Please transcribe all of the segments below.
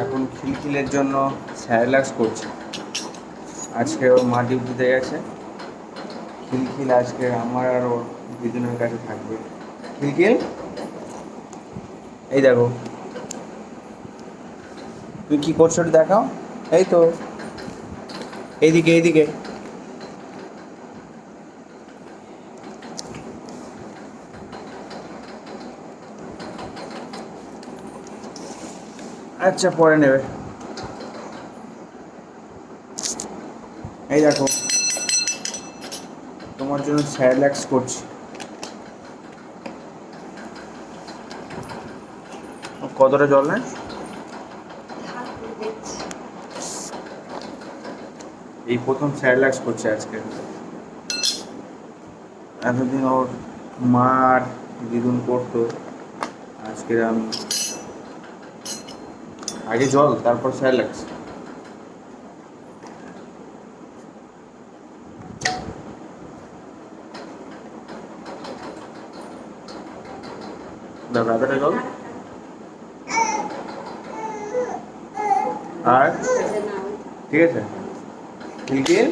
এখন খিলখিলের জন্য স্যারেলাক্স করছি। আজকে ওর মা ডিউটিতে গেছে। খিলখিল আজকে আমার আর ওর দুজনের কাছে থাকবে। খিলখিল? এই দেখো। তুই কি করছ দেখাও। এই তো। এইদিকে এইদিকে। আচ্ছা পরে নেবে। এই দেখো, তোমার জন্য স্যারিল্যাক্স করছি। কতটা জল নেয়? এই প্রথম স্যারিল্যাক্স করছে আজকে। এতদিন ওর মা আর দিদুন করতো। আজকে আমি আগে জল, তারপর স্যারিল্যাক্স দাও রাজাটা জল আর? ঠিক আছে। খিলখিল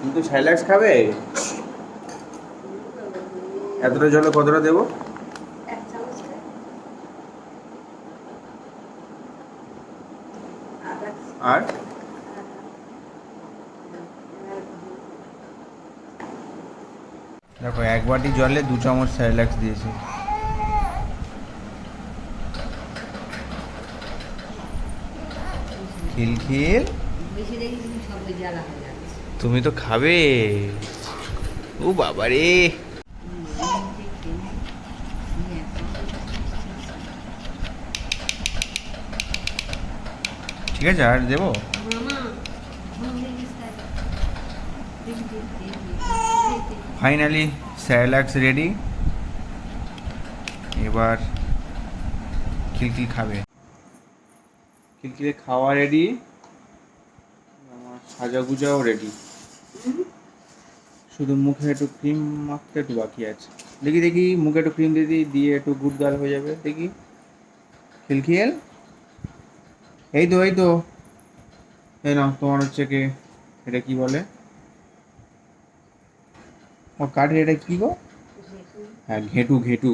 কিন্তু স্যালাক্স খাবে? এতটা জলে কতটা দেবো? আর? দেখো, এক বাটি জলে দু চামচ স্যালাক্স দিয়েছি। খিলখিল তুমি তো খাবে। ও বাবা রে ঠিক আছে, আর দেবো? ফাইনালি স্যালাক্স রেডি এবার খিলখিল খাবে। খিলখিলে খাওয়া রেডি আমার সাজা গুজাও রেডি শুধু মুখে একটু ক্রিম মাখতে একটু বাকি আছে। দেখি দেখি, মুখে একটু ক্রিম দিয়ে দিই, দিয়ে একটু গুড গাল হয়ে যাবে। দেখি। খিলখিল? এই তো এই তো এই নাও, তোমার হচ্ছে কি, এটা কি বলে? ও কাঠের এটা কি গো? হ্যাঁ ঘেটু ঘেটু।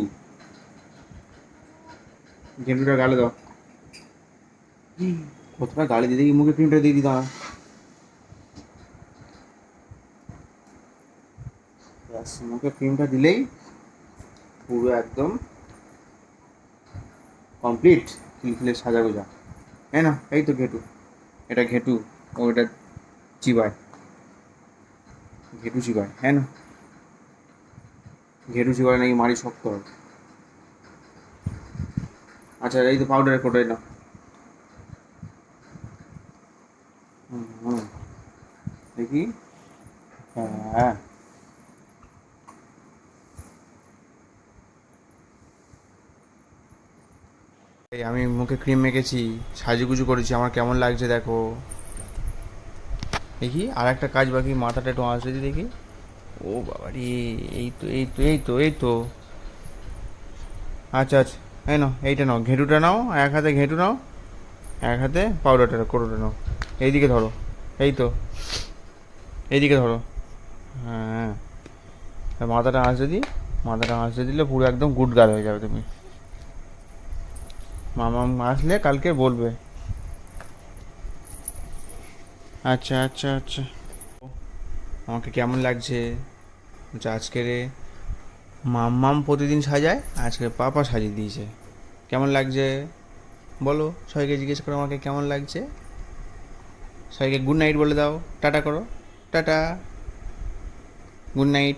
ঘেটুটা গালে দাও। কতটা গালি দিয়ে মুখে ক্রিমটা দিয়ে ব্যাস, মুখে ক্রিমটা দিলেই পুরো একদম কমপ্লিট খিলখিলের সাজা গোজা। হ্যাঁ না, এই তো ঘেটু। এটা ঘেটু, ও এটা চিবায়। ঘেটু চিবায় হ্যাঁ না? ঘেটু চিবায় নাকি মারি শক্ত হয় আচ্ছা এই তো পাউডারের কোটাই না দেখি। হ্যাঁ। আমি মুখে ক্রিম মেখেছি, সাজুগুজু করেছি, আমার কেমন লাগছে দেখো। দেখি আর একটা কাজ বাকি, মাথাটা একটু দিই দেখি। ও বাবা রে, এই তো এই তো এই তো এই তো। আচ্ছা আচ্ছা এই নাও, এইটা নাও, ঘেঁটুটা নাও, এক হাতে ঘেঁটু নাও, এক হাতে পাউডারটা কোটোটা নাও। এইদিকে ধরো, এই তো, এইদিকে ধরো। হ্যাঁ মাথাটা আসতে দিই মাথাটা আসতে দিলে পুরো একদম গুড গার্ল হয়ে যাবে তুমি। মামা আসলে কালকে বলবে। আচ্ছা আচ্ছা আচ্ছা। আমাকে কেমন লাগছে? আজকে রে মাম্মাম প্রতিদিন সাজায়, আজকে পাপা সাজিয়ে দিয়েছে। কেমন লাগছে? বলো, সবাইকে জিজ্ঞেস করো আমাকে কেমন লাগছে। সবাইকে গুড নাইট বলে দাও। টাটা করো। টাটা। Good night.